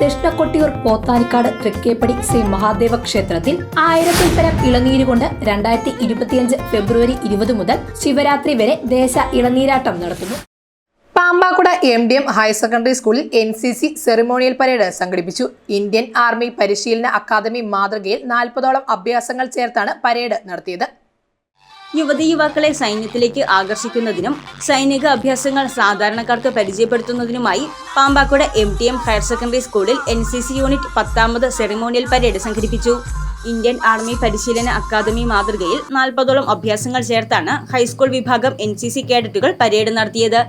കൃഷ്ണക്കൊട്ടിയൂർ പോത്താനിക്കാട് തൃക്കേപ്പടി ശ്രീ മഹാദേവ ക്ഷേത്രത്തിൽ ആയിരത്തിൽ പരം ഇളനീര് കൊണ്ട് രണ്ടായിരത്തി ഇരുപത്തിയഞ്ച് ഫെബ്രുവരി ഇരുപത് മുതൽ ശിവരാത്രി വരെ ദേശ ഇളനീരാട്ടം നടത്തുന്നു. Pampakuda M D M higher secondary സ്കൂളിൽ N C C ceremonial parade സംഘടിപ്പിച്ചു. ഇന്ത്യൻ ആർമി പരിശീലന അക്കാദമി മാതൃകയിൽ നാൽപ്പതോളം അഭ്യാസങ്ങൾ ചേർത്താണ് പരേഡ് നടത്തിയത്. യുവതി യുവാക്കളെ സൈന്യത്തിലേക്ക് ആകർഷിക്കുന്നതിനും സൈനിക അഭ്യാസങ്ങൾ സാധാരണക്കാർക്ക് പരിചയപ്പെടുത്തുന്നതിനുമായി Pampakuda M T M higher secondary സ്കൂളിൽ എൻ സി സി യൂണിറ്റ് പത്താമത് സെറിമോണിയൽ പരേഡ് സംഘടിപ്പിച്ചു. ഇന്ത്യൻ ആർമി പരിശീലന അക്കാദമി മാതൃകയിൽ നാൽപ്പതോളം അഭ്യാസങ്ങൾ ചേർത്താണ് ഹൈസ്കൂൾ വിഭാഗം എൻ സി സി കേഡറ്റുകൾ പരേഡ് നടത്തിയത്.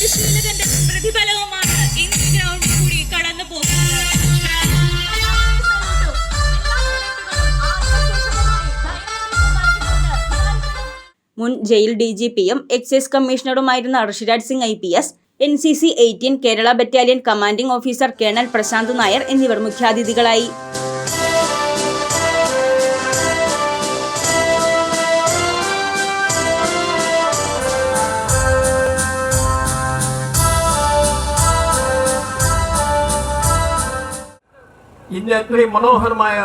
പരിശീലകന്റെ പ്രതിഫലവുമാണ് ഇന്ത്യ ഗ്രൗണ്ടിൽ കൂടി കടന്നു പോകുന്നത് മുൻ ജയിൽ ഡി ജി പിയും excise കമ്മീഷണറുമായിരുന്ന Rishiraj Singh I P S N C C eighteen Kerala battalion commanding officer colonel Prashanth Nair എന്നിവർ മുഖ്യാതിഥികളായി. ഇന്ന് എത്രയും മനോഹരമായ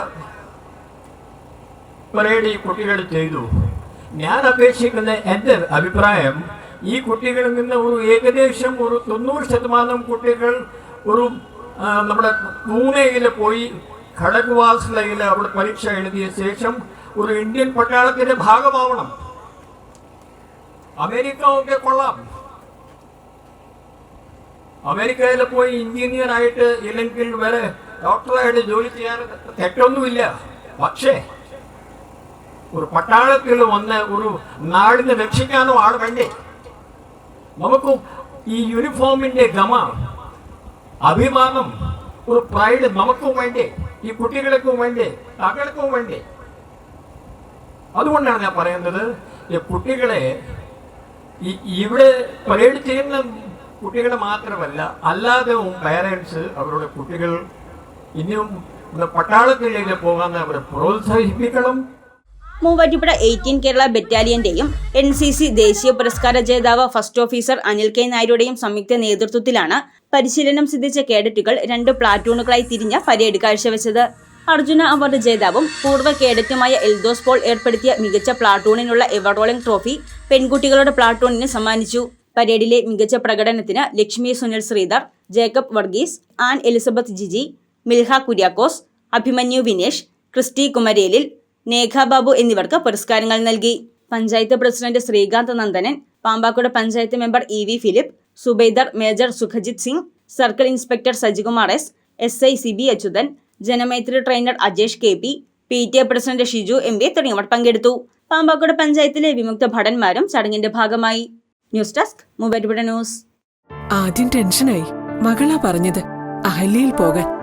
പരേഡ് ഈ കുട്ടികൾ ചെയ്തു. ഞാൻ അപേക്ഷിക്കുന്ന എന്റെ അഭിപ്രായം ഈ കുട്ടികളിൽ നിന്ന് ഒരു ഏകദേശം ഒരു തൊണ്ണൂറ് ശതമാനം കുട്ടികൾ ഒരു നമ്മുടെ പൂനെയിൽ പോയി ഖടഗ്വാസ്ലയിൽ അവിടെ പരീക്ഷ എഴുതിയ ശേഷം ഒരു ഇന്ത്യൻ പട്ടാളത്തിന്റെ ഭാഗമാവണം. അമേരിക്ക ഒക്കെ കൊള്ളാം. അമേരിക്കയിൽ പോയി എഞ്ചിനീയർ ആയിട്ട് ഇല്ലെങ്കിൽ വരെ ഡോക്ടറായിട്ട് ജോലി ചെയ്യാൻ തെറ്റൊന്നുമില്ല. പക്ഷേ ഒരു പട്ടാളത്തിൽ വന്ന് ഒരു നാടിനെ രക്ഷിക്കാനോ ആൾ വേണ്ടേ? നമുക്കും ഈ യൂണിഫോമിന്റെ ഗമ അഭിമാനം ഒരു പ്രൈഡ് നമുക്കും വേണ്ടേ? ഈ കുട്ടികൾക്കും വേണ്ടേ? തകൾക്കും വേണ്ടേ? അതുകൊണ്ടാണ് ഞാൻ പറയുന്നത് ഈ കുട്ടികളെ ഇവിടെ പരേഡ് ചെയ്യുന്ന കുട്ടികളെ മാത്രമല്ല അല്ലാതെയും പേരൻസ് അവരുടെ കുട്ടികൾ ഇനിയും പട്ടാളത്തിലേക്ക് പോകാൻ അവരെ പ്രോത്സാഹിപ്പിക്കണം. മൂവാറ്റുപുഴ എയ്റ്റീൻ കേരള ബറ്റാലിയന്റെയും എൻ സി സി ദേശീയ പുരസ്കാര ജേതാവ് ഫസ്റ്റ് ഓഫീസർ അനിൽ കെ നായരുടെയും സംയുക്ത നേതൃത്വത്തിലാണ് പരിശീലനം സിദ്ധിച്ച കേഡറ്റുകൾ രണ്ട് പ്ലാറ്റൂണുകളായി തിരിഞ്ഞ പരേഡ് കാഴ്ചവെച്ചത്. അർജുന അവാർഡ് ജേതാവും പൂർവ കേഡറ്റുമായ എൽദോസ് പോൾ ഏർപ്പെടുത്തിയ മികച്ച പ്ലാറ്റൂണിനുള്ള എവറോളിംഗ് ട്രോഫി പെൺകുട്ടികളുടെ പ്ലാറ്റൂണിന് സമ്മാനിച്ചു. പരേഡിലെ മികച്ച പ്രകടനത്തിന് Lakshmi Sunil Sreedhar Jacob Varghese Ann Elizabeth Jiji Milha Kuriakose Abhimanyu Vinesh Christy കുമരേലിൽ Negha Babu എന്നിവർക്ക് പുരസ്കാരങ്ങൾ നൽകി. Panchayat president Srikanth Nandanan Pampakuda panchayat member E V Philip Subedar major Sukhjit Singh circle inspector Sajikumar S S I C B Achuthan Janamaithri trainer Ajesh K P P T A president Shiju M P തുടങ്ങിയവർ പങ്കെടുത്തു. പാമ്പാക്കുട പഞ്ചായത്തിലെ വിമുക്ത ഭടന്മാരും ചടങ്ങിന്റെ ഭാഗമായി. News desk Muvattupuzha news. ആദ്യം ടെൻഷനായി. മകളാ പറഞ്ഞത്. അഹല്യയിൽ പോകാൻ.